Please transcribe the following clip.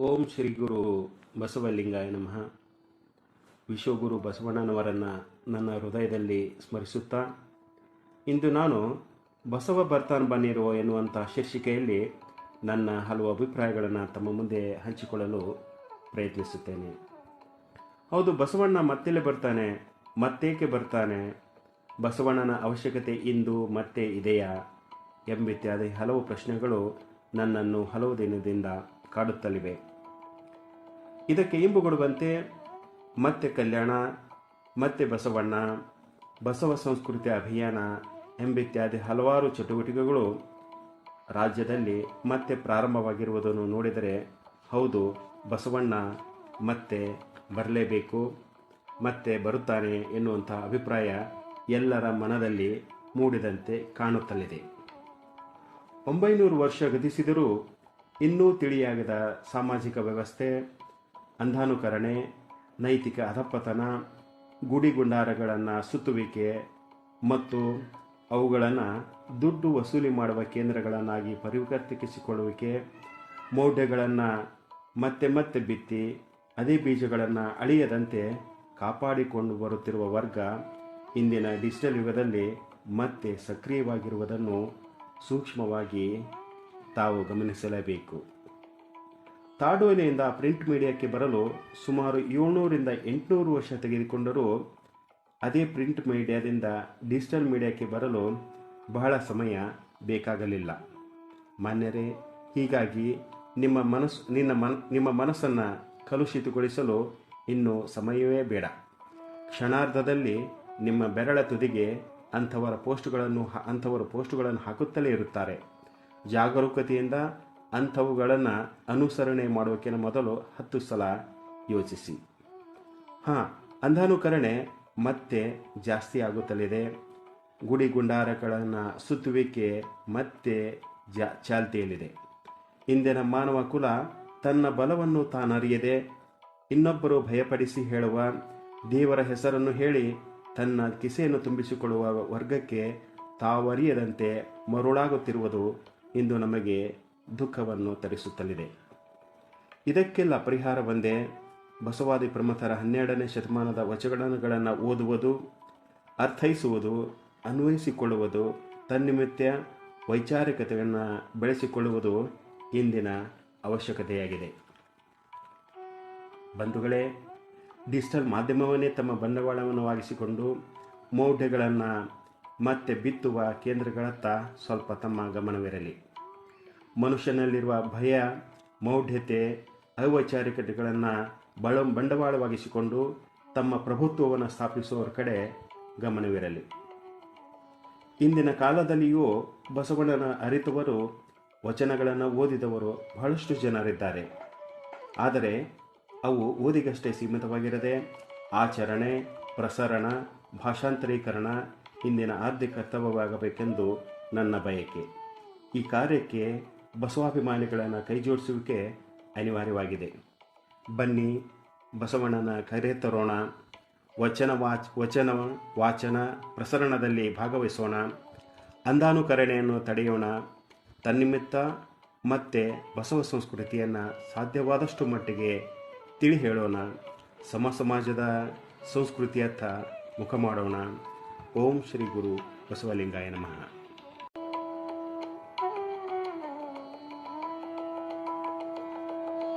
ಓಂ ಶ್ರೀ ಗುರು ಬಸವಲಿಂಗಾಯ ನಮಃ. ವಿಶ್ವಗುರು ಬಸವಣ್ಣನವರನ್ನು ನನ್ನ ಹೃದಯದಲ್ಲಿ ಸ್ಮರಿಸುತ್ತಾ, ಇಂದು ನಾನು ಬಸವ ಬರ್ತಾನ್ ಬನ್ನಿರೋ ಎನ್ನುವಂಥ ಶೀರ್ಷಿಕೆಯಲ್ಲಿ ನನ್ನ ಹಲವು ಅಭಿಪ್ರಾಯಗಳನ್ನು ತಮ್ಮ ಮುಂದೆ ಹಂಚಿಕೊಳ್ಳಲು ಪ್ರಯತ್ನಿಸುತ್ತೇನೆ. ಹೌದು, ಬಸವಣ್ಣ ಮತ್ತೆಲ್ಲೇ ಬರ್ತಾನೆ? ಮತ್ತೇಕೆ ಬರ್ತಾನೆ? ಬಸವಣ್ಣನ ಅವಶ್ಯಕತೆ ಇಂದು ಮತ್ತೆ ಇದೆಯಾ ಎಂಬಿತ್ಯಾದಿ ಹಲವು ಪ್ರಶ್ನೆಗಳು ನನ್ನನ್ನು ಹಲವು ದಿನದಿಂದ ಕಾಡುತ್ತಲಿವೆ. ಇದಕ್ಕೆ ಇಂಬುಗೊಡುವಂತೆ ಮತ್ತೆ ಕಲ್ಯಾಣ, ಮತ್ತೆ ಬಸವಣ್ಣ, ಬಸವ ಸಂಸ್ಕೃತಿ ಅಭಿಯಾನ ಎಂಬಿತ್ಯಾದಿ ಹಲವಾರು ಚಟುವಟಿಕೆಗಳು ರಾಜ್ಯದಲ್ಲಿ ಮತ್ತೆ ಪ್ರಾರಂಭವಾಗಿರುವುದನ್ನು ನೋಡಿದರೆ ಹೌದು, ಬಸವಣ್ಣ ಮತ್ತೆ ಬರಲೇಬೇಕು, ಮತ್ತೆ ಬರುತ್ತಾನೆ ಎನ್ನುವಂಥ ಅಭಿಪ್ರಾಯ ಎಲ್ಲರ ಮನದಲ್ಲಿ ಮೂಡಿದಂತೆ ಕಾಣುತ್ತಲಿದೆ. ಒಂಬೈನೂರು ವರ್ಷ ಗತಿಸಿದರೂ ಇನ್ನೂ ತಿಳಿಯಾಗದ ಸಾಮಾಜಿಕ ವ್ಯವಸ್ಥೆ ಅಂಧಾನುಕರಣೆ, ನೈತಿಕ ಅಧಪತನ ಗುಡಿಗುಂಡಾರಗಳನ್ನು ಸುತ್ತುವಿಕೆ ಮತ್ತು ಅವುಗಳನ್ನು ದುಡ್ಡು ವಸೂಲಿ ಮಾಡುವ ಕೇಂದ್ರಗಳನ್ನಾಗಿ ಪರಿವರ್ತಿಸಿಕೊಳ್ಳುವಿಕೆ, ಮೌಢ್ಯಗಳನ್ನು ಮತ್ತೆ ಮತ್ತೆ ಬಿತ್ತಿ ಅದೇ ಬೀಜಗಳನ್ನು ಅಳಿಯದಂತೆ ಕಾಪಾಡಿಕೊಂಡು ಬರುತ್ತಿರುವ ವರ್ಗ ಇಂದಿನ ಡಿಜಿಟಲ್ ಯುಗದಲ್ಲಿ ಮತ್ತೆ ಸಕ್ರಿಯವಾಗಿರುವುದನ್ನು ಸೂಕ್ಷ್ಮವಾಗಿ ತಾವು ಗಮನಿಸಲೇಬೇಕು. ತಾಡೋಲೆಯಿಂದ ಪ್ರಿಂಟ್ ಮೀಡಿಯಾಕ್ಕೆ ಬರಲು ಸುಮಾರು ಏಳ್ನೂರಿಂದ ಎಂಟುನೂರು ವರ್ಷ ತೆಗೆದುಕೊಂಡರೂ ಅದೇ ಪ್ರಿಂಟ್ ಮೀಡಿಯಾದಿಂದ ಡಿಜಿಟಲ್ ಮೀಡಿಯಾಕ್ಕೆ ಬರಲು ಬಹಳ ಸಮಯ ಬೇಕಾಗಲಿಲ್ಲ. ಮಾನ್ಯರೇ, ಹೀಗಾಗಿ ನಿಮ್ಮ ಮನಸ್ಸು, ನಿನ್ನ ಮನ್, ನಿಮ್ಮ ಮನಸ್ಸನ್ನು ಕಲುಷಿತಗೊಳಿಸಲು ಇನ್ನು ಸಮಯವೇ ಬೇಡ. ಕ್ಷಣಾರ್ಧದಲ್ಲಿ ನಿಮ್ಮ ಬೆರಳ ತುದಿಗೆ ಅಂಥವರ ಪೋಸ್ಟ್ಗಳನ್ನು ಅಂಥವರ ಪೋಸ್ಟ್ಗಳನ್ನು ಹಾಕುತ್ತಲೇ ಇರುತ್ತಾರೆ. ಜಾಗರೂಕತೆಯಿಂದ ಅಂಥವುಗಳನ್ನು ಅನುಸರಣೆ ಮಾಡೋಕ್ಕಿಂತ ಮೊದಲು ಹತ್ತು ಸಲ ಯೋಚಿಸಿ. ಹಾಂ, ಅಂಧಾನುಕರಣೆ ಮತ್ತೆ ಜಾಸ್ತಿ ಆಗುತ್ತಲಿದೆ. ಗುಡಿ ಗುಂಡಾರಗಳನ್ನು ಸುತ್ತುವಿಕೆ ಮತ್ತೆ ಜಾ, ಚಾಲ್ತಿಯಲ್ಲಿದೆ. ಇಂದಿನ ಮಾನವ ಕುಲ ತನ್ನ ಬಲವನ್ನು ತಾನರಿಯದೆ ಇನ್ನೊಬ್ಬರು ಭಯಪಡಿಸಿ ಹೇಳುವ, ದೇವರ ಹೆಸರನ್ನು ಹೇಳಿ ತನ್ನ ಕಿಸೆಯನ್ನು ತುಂಬಿಸಿಕೊಳ್ಳುವ ವರ್ಗಕ್ಕೆ ತಾವರಿಯದಂತೆ ಮರುಳಾಗುತ್ತಿರುವುದು ಇಂದು ನಮಗೆ ದುಃಖವನ್ನು ತರಿಸುತ್ತಲಿದೆ ಇದಕ್ಕೆಲ್ಲ ಪರಿಹಾರ ಒಂದೇ ಬಸವಾದಿ ಪ್ರಮುಖರ ಹನ್ನೆರಡನೇ ಶತಮಾನದ ವಚನಗಳನ್ನು ಓದುವುದು, ಅರ್ಥೈಸುವುದು, ಅನ್ವಯಿಸಿಕೊಳ್ಳುವುದು ತನ್ನಿಮಿತ್ಯ ವೈಚಾರಿಕತೆಯನ್ನು ಬೆಳೆಸಿಕೊಳ್ಳುವುದು ಇಂದಿನ ಅವಶ್ಯಕತೆಯಾಗಿದೆ. ಬಂಧುಗಳೇ, ಡಿಜಿಟಲ್ ಮಾಧ್ಯಮವನ್ನೇ ತಮ್ಮ ಬಂಡವಾಳವನ್ನಾಗಿಸಿಕೊಂಡು ಮೌಢ್ಯಗಳನ್ನು ಮತ್ತೆ ಬಿತ್ತುವ ಕೇಂದ್ರಗಳತ್ತ ಸ್ವಲ್ಪ ತಮ್ಮ ಗಮನವಿರಲಿ. ಮನುಷ್ಯನಲ್ಲಿರುವ ಭಯ, ಮೌಢ್ಯತೆ, ಅವೈಚಾರಿಕತೆಗಳನ್ನು ಬಳ, ಬಂಡವಾಳವಾಗಿಸಿಕೊಂಡು ತಮ್ಮ ಪ್ರಭುತ್ವವನ್ನು ಸ್ಥಾಪಿಸುವವರ ಕಡೆ ಗಮನವಿರಲಿ. ಇಂದಿನ ಕಾಲದಲ್ಲಿಯೂ ಬಸವಣ್ಣನ ಅರಿತವರು, ವಚನಗಳನ್ನು ಓದಿದವರು ಬಹಳಷ್ಟು ಜನರಿದ್ದಾರೆ. ಆದರೆ ಅವು ಓದಿಗಷ್ಟೇ ಸೀಮಿತವಾಗಿರದೆ ಆಚರಣೆ, ಪ್ರಸರಣ, ಭಾಷಾಂತರೀಕರಣ ಇಂದಿನ ಆರ್ಥಿಕ ಕರ್ತವ್ಯವಾಗಬೇಕೆಂದು ನನ್ನ ಬಯಕೆ. ಈ ಕಾರ್ಯಕ್ಕೆ ಬಸವಾಭಿಮಾನಿಗಳನ್ನು ಕೈಜೋಡಿಸುವಿಕೆ ಅನಿವಾರ್ಯವಾಗಿದೆ. ಬನ್ನಿ, ಬಸವಣ್ಣನ ಕರೆ ತರೋಣ. ವಚನ ವಾಚ್, ವಚನ ವಾಚನ ಪ್ರಸರಣದಲ್ಲಿ ಭಾಗವಹಿಸೋಣ. ಅಂಧಾನುಕರಣೆಯನ್ನು ತಡೆಯೋಣ. ತನ್ನಿಮಿತ್ತ ಮತ್ತೆ ಬಸವ ಸಂಸ್ಕೃತಿಯನ್ನು ಸಾಧ್ಯವಾದಷ್ಟು ಮಟ್ಟಿಗೆ ತಿಳಿ ಹೇಳೋಣ. ಸಮ ಸಮಾಜದ ಸಂಸ್ಕೃತಿಯತ್ತ ಮುಖ ಮಾಡೋಣ. ಓಂ ಶ್ರೀ ಗುರು ಬಸವಲಿಂಗಾಯ ನಮಃ.